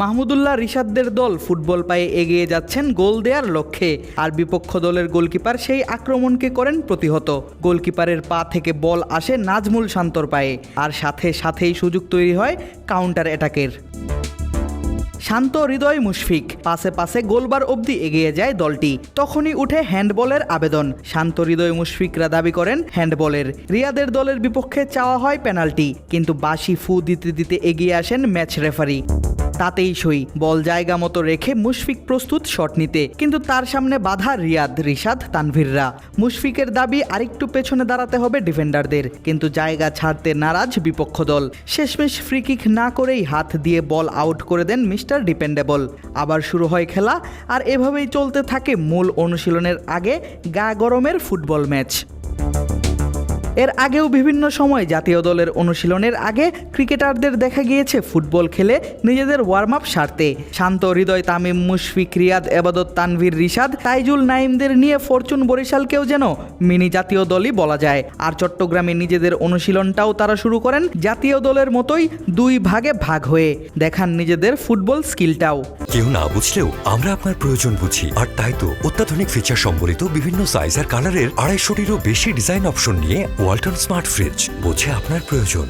মাহমুদুল্লাহ রিশাদদের দল ফুটবল পায়ে এগিয়ে যাচ্ছেন গোল দেওয়ার লক্ষ্যে। আর বিপক্ষ দলের গোলকিপার সেই আক্রমণকে করেন প্রতিহত। গোলকিপারের পা থেকে বল আসে নাজমুল শান্তর পায়ে। আর সাথে সাথেই সুযোগ তৈরি হয় কাউন্টার অ্যাটাকের। শান্ত হৃদয় মুশফিক। পাশে পাশে গোলবার অবধি এগিয়ে যায় দলটি। তখনই উঠে হ্যান্ডবলের আবেদন। শান্ত হৃদয় মুশফিকরা দাবি করেন হ্যান্ডবলের। রিয়াদের দলের বিপক্ষে চাওয়া হয় পেনাল্টি। কিন্তু বাসি ফু দিতে দিতে এগিয়ে আসেন ম্যাচ রেফারি। তাতেই সই। বল জায়গা মতো রেখে মুশফিক প্রস্তুত শট নিতে। কিন্তু তার সামনে বাধা রিয়াদ, রিশাদ, তানভীররা। মুশফিকের দাবি আরেকটু পেছনে দাঁড়াতে হবে ডিফেন্ডারদের। কিন্তু জায়গা ছাড়তে নারাজ বিপক্ষ দল। শেষমেশ ফ্রিকিক না করেই হাত দিয়ে বল আউট করে দেন মিস্টার ডিপেন্ডেবল। আবার শুরু হয় খেলা। আর এভাবেই চলতে থাকে মূল অনুশীলনের আগে গা গরমের ফুটবল ম্যাচ। এর আগেও বিভিন্ন সময় জাতীয় দলের অনুশীলনের আগে ক্রিকেটারদের দেখা গিয়েছে ফুটবল খেলে নিজেদের ওয়ার্ম আপ সারতে। শান্ত হৃদয় তামিম, মুশফিক, রিয়াদ, এবাদত, তানভীর, রিশাদ, তাইজুল নাইমদের নিয়ে ফরচুন বরিশালকেও যেন মিনি জাতীয় দলই বলা যায়। আর চট্টগ্রামে নিজেদের অনুশীলনটাও তারা শুরু করেন জাতীয় দলের মতোই দুই ভাগে ভাগ হয়ে। দেখান নিজেদের ফুটবল স্কিলটাও। কেউ না বুঝলেও আমরা আপনার প্রয়োজন বুঝি। আর তাই তো অত্যাধুনিক ফিচার সম্বলিত বিভিন্ন সাইজ আর কালারের আড়াইশোটিরও বেশি ডিজাইন অপশন নিয়ে ওয়ালটন স্মার্ট ফ্রিজ বোঝে আপনার প্রয়োজন।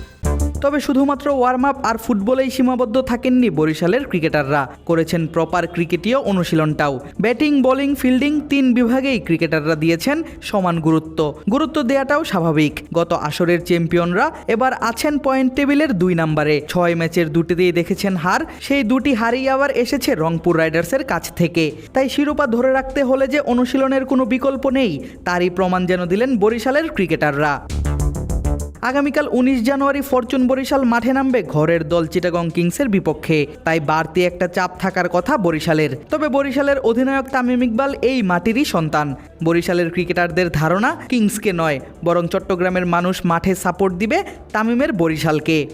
তবে শুধুমাত্র ওয়ার্ম আপ আর ফুটবলেই সীমাবদ্ধ থাকেননি বরিশালের ক্রিকেটাররা। করেছেন প্রপার ক্রিকেটীয় অনুশীলনটাও। ব্যাটিং বোলিং ফিল্ডিং তিন বিভাগেই ক্রিকেটাররা দিয়েছেন সমান গুরুত্ব। গুরুত্ব দেওয়াটাও স্বাভাবিক। গত আসরের চ্যাম্পিয়নরা এবার আছেন পয়েন্ট টেবিলের দুই নম্বরে। ছয় ম্যাচের দুটিতেই দেখেছেন হার। সেই দুটি হারই আবার এসেছে রংপুর রাইডার্সের কাছ থেকে। তাই শিরোপা ধরে রাখতে হলে যে অনুশীলনের কোনো বিকল্প নেই, তারই প্রমাণ যেন দিলেন বরিশালের ক্রিকেটাররা। আগামীকাল উনিশ জানুয়ারি ফরচুন বরিশাল মাঠে নামবে ঘরের দল চিটাগং কিংসের বিপক্ষে। তাই বাড়তি একটা চাপ থাকার কথা বরিশালের। তবে বরিশালের অধিনায়ক তামিম ইকবাল এই মাটিরই সন্তান। বরিশালের ক্রিকেটারদের ধারণা কিংসকে নয় বরং চট্টগ্রামের মানুষ মাঠে সাপোর্ট দিবে তামিমের বরিশালকে।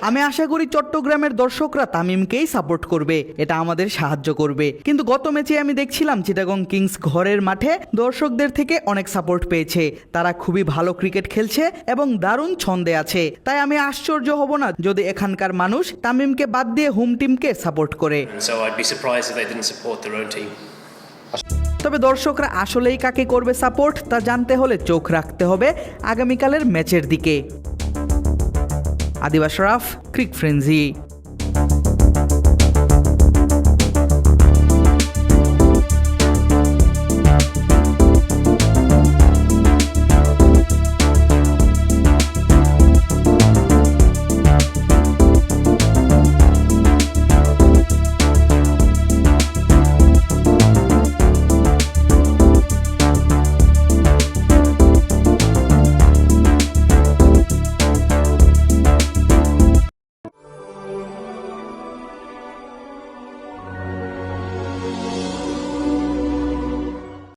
আমি আশা করি চট্টগ্রামের দর্শকরা তামিমকেই সাপোর্ট করবে এটা আমাদের সাহায্য করবে। কিন্তু গত ম্যাচে আমি দেখছিলাম চিটাগং কিংস ঘরের মাঠে দর্শকদের থেকে অনেক সাপোর্ট পেয়েছে। তারা খুবই ভালো ক্রিকেট খেলছে এবং দারুণ ছন্দে আছে। তাই আমি আশ্চর্য হব না যদি এখানকার মানুষ তামিমকে বাদ দিয়ে হোম টিমকে সাপোর্ট করে। তবে দর্শকরা আসলেই কাকে করবে সাপোর্ট তা জানতে হলে চোখ রাখতে হবে আগামীকালের ম্যাচের দিকে। আদিবাস রাফ, ক্রিক ফ্রেন্জি